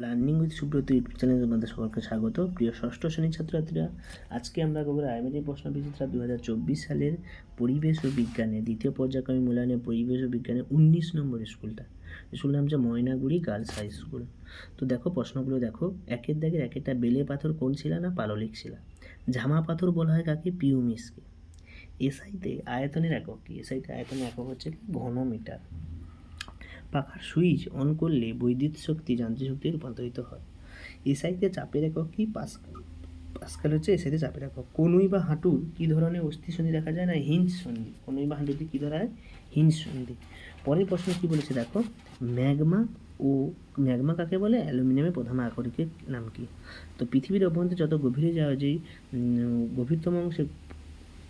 Learning with Subrata YouTube চ্যানেলে তোমাদের সকলকে স্বাগত। প্রিয় ষষ্ঠ শ্রেণির ছাত্রছাত্রীরা, আজকে আমরা খবর আইমেরি প্রশ্ন বিচিত্রা দু হাজার চব্বিশ সালের পরিবেশ ও বিজ্ঞানে, দ্বিতীয় পর্যায়ক্রমিক মূল্যায়নে পরিবেশ ও বিজ্ঞানে উনিশ নম্বর স্কুলটা। স্কুল নাম হচ্ছে ময়নাগুড়ি গার্লস হাই স্কুল। তো দেখো প্রশ্নগুলো দেখো, একের দাগের এক একটা বেলে পাথর কোন শিলা না পাললিক শিলা? ঝামা পাথর বলা হয় কাকে? পিউমিসকে। এসআইতে আয়তনের একক কি? এসআইতে আয়তনের একক হচ্ছে ঘনমিটার। পাখার সুইচ অন করলে বৈদ্যুতিক শক্তি যান্ত্রিক শক্তিতে রূপান্তরিত হয়। এসআইতে চাপের একক কি? পাস্কাল পাস্কাল হচ্ছে এসআইতে চাপের একক। কনুই বা হাঁটুর কী ধরনের অস্থি সন্ধি দেখা যায় না? হিঞ্জ সন্ধি। কনুই বা হাঁটুতে কী ধরা হয়? হিঞ্জ সন্ধি। পরের প্রশ্ন কী বলেছে? দেখো ম্যাগমা ও ম্যাগমা কাকে বলে? অ্যালুমিনিয়ামের প্রধান আকরিকের নাম কি? তো পৃথিবীর অভ্যন্তরে যত গভীরে যাওয়া উম, গভীরতম অংশে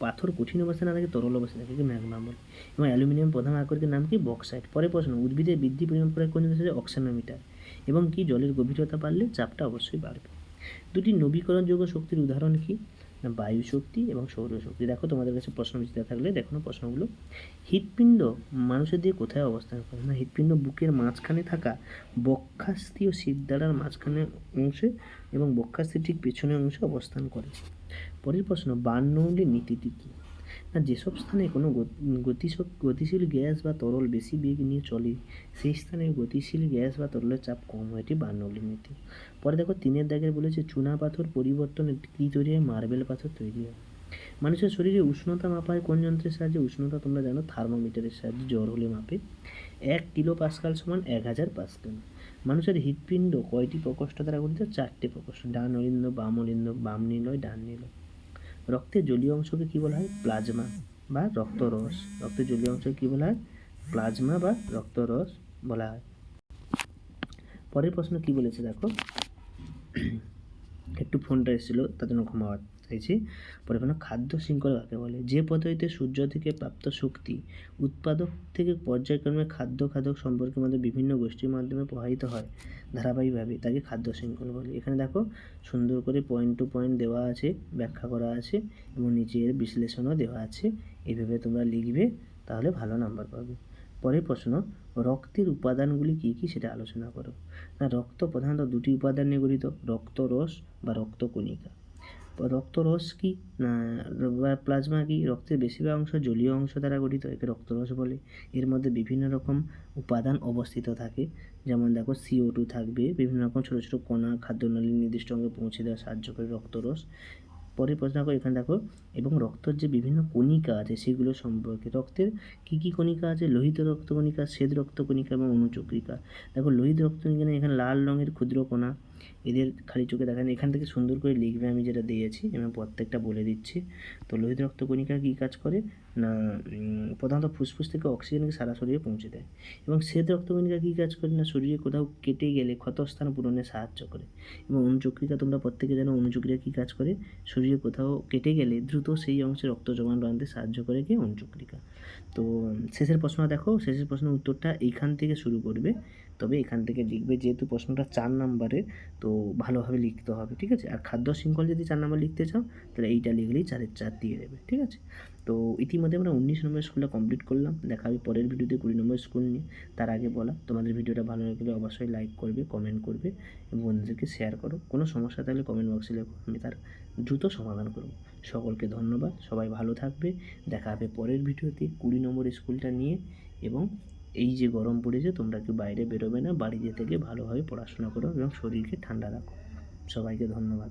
পাথর কঠিন অবস্থায় না থাকে, তরল অবস্থায় থাকে ম্যাগমা বলে। এবং অ্যালুমিনিয়াম প্রধান আকরিকের নাম কি? বক্সাইট। পরে প্রশ্ন, উদ্ভিদের বৃদ্ধি পরিমাপ করে কোন জিনিস অক্সানোমিটার। এবং কি জলের গভীরতা বাড়লে চাপটা অবশ্যই বাড়বে। দুটি নবীকরণযোগ্য শক্তির উদাহরণ কি? বায়ু শক্তি এবং সৌরশক্তি দেখো তোমাদের কাছে প্রশ্ন বিচিতা থাকলে দেখো না প্রশ্নগুলো। হৃৎপিণ্ড মানুষের দিয়ে কোথায় অবস্থান করে? না, হৃৎপিণ্ড বুকের মাঝখানে থাকা বক্ষাস্থি ও শিরদাঁড়ার মাঝখানে অংশে এবং বক্ষাস্থি ঠিক পেছনের অংশে অবস্থান করে। পরের প্রশ্ন বার্নৌলি নীতিটি কী? না যেসব স্থানে কোনো গতিশক, গতিশীল গ্যাস বা তরল বেশি বেগ নিয়ে চলে, সেই স্থানে গতিশীল গ্যাস বা তরলের চাপ কম হয়, এটি বার্নৌলির নীতি পরে দেখো, তিনের দাগের বলেছে, চুনা পাথর পরিবর্তনে কী তৈরি হয়? মার্বেল পাথর তৈরি হয়। মানুষের শরীরে উষ্ণতা মাপা হয় কোন যন্ত্রের সাহায্যে? উষ্ণতা তোমরা জানো, থার্মোমিটারের সাহায্যে জ্বর হলে মাপে। এক কিলো পাস্কাল সমান এক হাজার পাস্কাল। মানুষের হৃৎপিণ্ড কয়টি প্রকোষ্ঠ দ্বারা গঠিত? চারটে প্রকোষ্ঠ, ডান অলিন্দ, বাম অলিন্দ, বাম নিলয় ডান নিলয় রক্তের জলীয় অংশকে কী বলা হয়? প্লাজমা বা রক্তরস। রক্তের জলীয় অংশকে কী বলা হয়? প্লাজমা বা রক্তরস বলা হয়। পরের প্রশ্ন কি বলেছে দেখো? একটু ফোনটা এসেছিল, তার জন্য ক্ষমা চাইছি। পরে কোনো খাদ্য শৃঙ্খলা কাকে বলে? যে পদ্ধতিতে সূর্য থেকে প্রাপ্ত শক্তি, উৎপাদক থেকে পর্যায়ক্রমে খাদ্য খাদক সম্পর্কের মধ্যে বিভিন্ন গোষ্ঠীর মাধ্যমে প্রবাহিত হয়, ধারাবাহিকভাবে, তাকে খাদ্য শৃঙ্খল বলে। এখানে দেখো, সুন্দর করে পয়েন্ট টু পয়েন্ট দেওয়া আছে, ব্যাখ্যা করা আছে, এবং নিচের বিশ্লেষণও দেওয়া আছে। এইভাবে তোমরা লিখবে, তাহলে ভালো নাম্বার পাবে। পরের প্রশ্ন, রক্তের উপাদানগুলি কী কী সেটা আলোচনা করো। না, রক্ত প্রধানত দুটি উপাদান নিয়ে গঠিত, রক্তরস বা রক্তকণিকা। রক্তরস কি? না প্লাজমা কি? রক্তের বেশিরভাগ অংশ জলীয় অংশ দ্বারা গঠিত, একে রক্তরস বলে। এর মধ্যে বিভিন্ন রকম উপাদান অবস্থিত থাকে। যেমন দেখো সিও টু থাকবে, বিভিন্ন রকম ছোটো ছোটো কণা খাদ্যনালীর নির্দিষ্ট অঙ্গে পৌঁছে দেওয়া সাহায্য করে রক্তরস। পরের প্রশ্ন করো, এখানে দেখো, এবং রক্তের যে বিভিন্ন কণিকা আছে, সেগুলো সম্পর্কে রক্তের কী কী কণিকা আছে? লোহিত রক্তকণিকা শ্বেত রক্তকণিকা এবং অনুচক্রিকা। দেখো, লোহিত রক্তকণিকা কণিকা এখানে লাল রঙের ক্ষুদ্র কণা। এদের খালি চোখে দেখা যায় এখান থেকে সুন্দর করে লিখবে আমি যেটা দিয়েছি, আমি প্রত্যেকটা বলে দিচ্ছি। তো লোহিত রক্তকণিকা কী কাজ করে? না প্রধানত ফুসফুস থেকে অক্সিজেনকে সারা শরীরে পৌঁছে দেয়। এবং শ্বেত রক্তকণিকা কী কাজ করে না? শরীরে কোথাও কেটে গেলে ক্ষতস্থান পূরণে সাহায্য করে। এবং অনুচক্রিকা তোমরা প্রত্যেকে জানো অনুচক্রিয়া কী কাজ করে? শরীরে কোথাও কেটে গেলে দ্রুত সেই অংশে রক্ত জমাট বাঁধতে সাহায্য করে কি? অনুচক্রিকা। তো, শেষের প্রশ্ন দেখো। শেষের প্রশ্নের উত্তরটা এইখান থেকে শুরু করবে। তবে এখান থেকে লিখবে, যেহেতু প্রশ্নটা চার নাম্বারে তো ভালোভাবে লিখতে হবে, ঠিক আছে? আর খাদ্য শৃঙ্খল যদি চার নাম্বার লিখতে চাও, তাহলে এইটা লিখলেই চারের চার দিয়ে দেবে, ঠিক আছে? তো ইতিমধ্যে আমরা উনিশ নম্বর স্কুলটা কমপ্লিট করলাম, দেখা হবে পরের ভিডিওতে কুড়ি নম্বর স্কুল নিয়ে। তার আগে বলা, তোমাদের ভিডিওটা ভালো লাগলে অবশ্যই লাইক করবে কমেন্ট করবে, এবং বন্ধুদেরকে শেয়ার করো। কোনো সমস্যা থাকলে কমেন্ট বক্সে লেখো, আমি তার দ্রুত সমাধান করব। সকলকে ধন্যবাদ, সবাই ভালো থাকবে, দেখা হবে পরের ভিডিওতে কুড়ি নম্বর স্কুলটা নিয়ে, এবং এই যে গরম পড়েছে, তোমরা কি বাইরে বেরোবে না? বাড়িতে থেকে ভালোভাবে পড়াশোনা করো এবং শরীরকে ঠান্ডা রাখো। সবাইকে ধন্যবাদ।